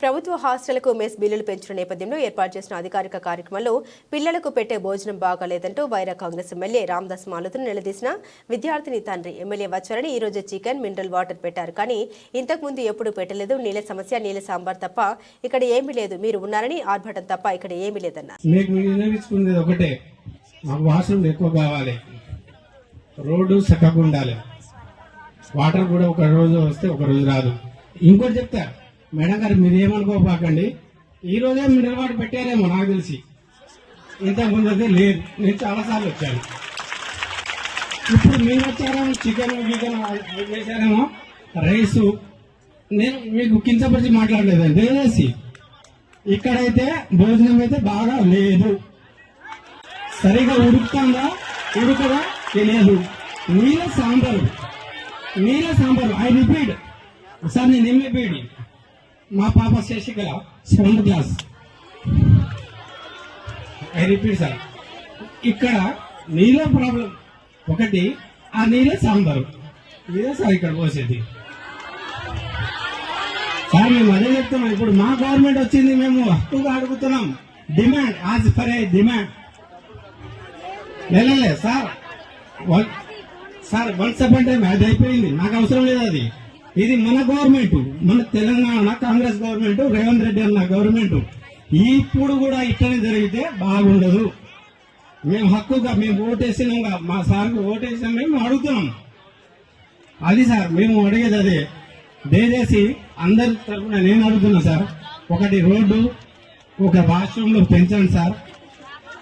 ప్రభుత్వ హాస్టళ్ళకు మెస్ బిల్లులు పెంచిన నేపథ్యంలో ఏర్పాటు చేసిన అధికారిక కార్యక్రమంలో పిల్లలకు పెట్టే భోజనం బాగాలేదంటూ వైరా కాంగ్రెస్ ఎమ్మెల్యే రామ్దాస్ మాలతును నిలదీసిన విద్యార్థిని తండ్రి ఎమ్మెల్యే వచ్చారని ఈ రోజు చికెన్ మినరల్ వాటర్ పెట్టారు. కానీ ఇంతకుముందు ఎప్పుడు పెట్టలేదు. నీళ్ళ సమస్య నీళ్ళ సాంబార్ తప్ప ఇక్కడ ఏమీ లేదు. మీరు ఉన్నారని ఆర్భటం తప్ప ఇక్కడ ఏమీ లేదన్నారు. ఒకటే. ఎక్కువ కావాలి. రోడ్డు చక్కగా ఉండాలి. వాటర్ కూడా ఒక రోజు వస్తే ఒక రోజు రాదు. ఇంకోటి చెప్తా. మేడం గారు మీరేమనుకోపాకండి ఈ రోజే మినరల్ వాటర్ పెట్టారేమో నాకు తెలిసి. ఇంతకుముందు అయితే లేదు. నేను చాలాసార్లు వచ్చాను. ఇప్పుడు మీరు వచ్చారేమో చికెన్ గీకెన్ వేసారేమో రైసు. నేను మీకు కించపరిచి మాట్లాడలేదండి. దయచేసి ఇక్కడైతే భోజనం అయితే బాగా లేదు. సరిగా ఉడుకుతుందా? ఉడుకుదా తెలియదు. నీళ్ళ సాంబారు. నీళ్ళ సాంబారు. I repeat. సార్ నేను ఏం రిపీట్ మా పాప Sasikala seventh class I repeat sir. ఇక్కడ నీళ్ళ ప్రాబ్లం ఒకటి ఆ నీళ్ళే సాంబారు. ఇదే సార్ ఇక్కడ పోసేది. సార్ మేము అదే చెప్తున్నాం. ఇప్పుడు మా గవర్నమెంట్ వచ్చింది మేము హక్కుగా అడుగుతున్నాం. Demand as for a demand. లేలే sir. Sir once upon time అది అయిపోయింది. నాకు అవసరం లేదు అది. ఇది మన గవర్నమెంట్ మన తెలంగాణ కాంగ్రెస్ గవర్నమెంట్ రేవంత్ రెడ్డి అన్న గవర్నమెంట్. ఇప్పుడు కూడా ఇట్లనే జరిగితే బాగుండదు. మేము హక్కుగా మేము ఓటేసినాం మా సార్కి ఓటేసినాం మేము అడుగుతున్నాం. అది సార్ మేము అడిగేది అదే. దయచేసి అందరి తరఫున నేను అడుగుతున్నా సార్ ఒకటి రోడ్డు ఒక వాష్రూమ్ పెంచండి సార్.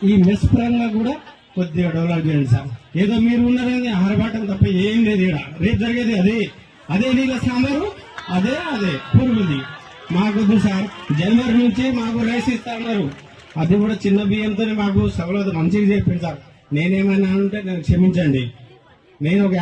ఈ మెస్ పరంగా కూడా కొద్దిగా డెవలప్ చేయండి సార్. ఏదో మీరు ఉన్నారని ఆరబాటం తప్ప ఏం లేదు ఇక్కడ. రేపు జరిగేది అదే. అదే నీళ్ళ సాంబారు అదే అదే పురుగుంది. మాకొద్దు సార్. జనవరి నుంచి మాకు రైస్ ఇస్తామన్నారు అది కూడా చిన్న బియ్యంతో మాకు సభలో మంచిగా చెప్పింది సార్ నేనేమైనా ఉంటే నేను క్షమించండి. నేను ఒక